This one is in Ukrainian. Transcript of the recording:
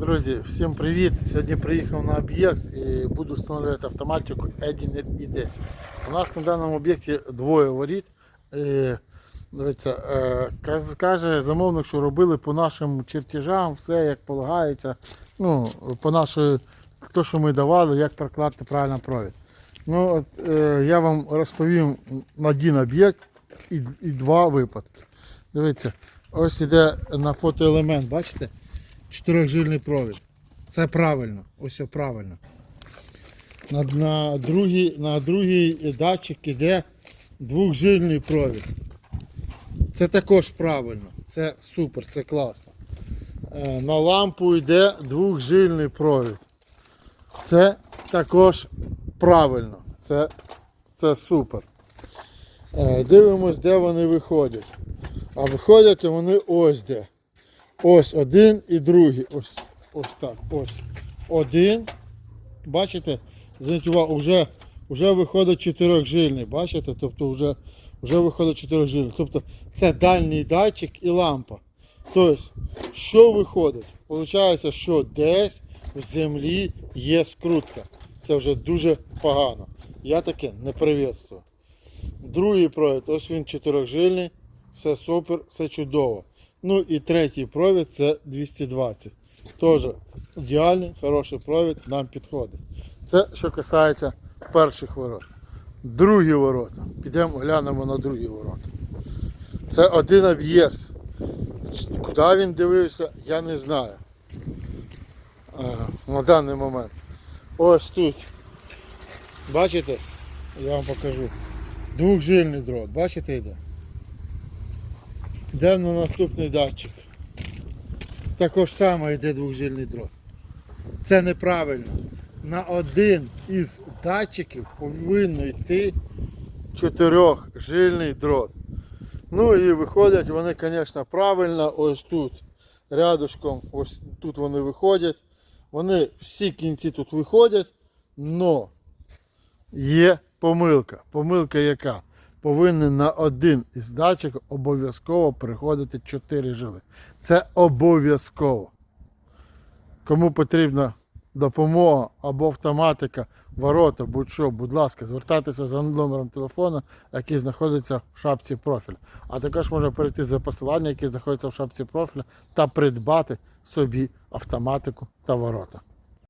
Друзі, всім привіт! Сьогодні приїхав на об'єкт і буду встановлювати автоматику Ediner i10. У нас на даному об'єкті двоє воріт. І, дивіться, е, каже замовник, що робили по нашим чертежам, все як полагається. Ну, по нашої, то, що ми давали, як прокладати правильно провід. Ну, от, е, я вам розповім на один об'єкт і, і два випадки. Дивіться, ось іде на фотоелемент, бачите? Чотирьохжильний провід. Це правильно. Ось правильно. На, на, другий, на другий датчик іде двохжильний провід. Це також правильно. Це супер, це класно. Е, На лампу йде двохжильний провід. Це також правильно. Це, це супер. Е, Дивимось, де вони виходять. А виходять вони ось де. Ось один і другий. Ось, ось так. Ось. Один. Бачите? Зверніть увагу, вже, вже виходить чотирьохжильний. Бачите? Тобто вже, вже виходить чотирьохжильний. Тобто це дальній датчик і лампа. Тобто, що виходить? Получається, що десь в землі є скрутка. Це вже дуже погано. Я таке не приветствую. Другий провід, ось він чотирьохжильний, все супер, все чудово. Ну і третій провід це 220. Теж ідеальний, хороший провід нам підходить. Це що касається перших ворот. Другі ворота. Підемо глянемо на другі ворота. Це один об'єкт. Куди він дивився, я не знаю. Е, На даний момент. Ось тут. Бачите? Я вам покажу. Двохжильний дрот, бачите йде? Йдемо на наступний датчик. Також саме йде двохжильний дрот. Це неправильно. На один із датчиків повинно йти чотирьохжильний дрот. Ну і виходять вони, звісно, правильно. Ось тут рядышком, ось тут вони виходять. Вони всі кінці тут виходять, но є помилка. Помилка яка? Повинен на один із датчиків обов'язково приходити 4 жили. Це обов'язково. Кому потрібна допомога або автоматика, ворота, будь-що, будь ласка, звертайтеся за номером телефону, який знаходиться в шапці профіля. А також можна перейти за посилання, яке знаходиться в шапці профіля, та придбати собі автоматику та ворота.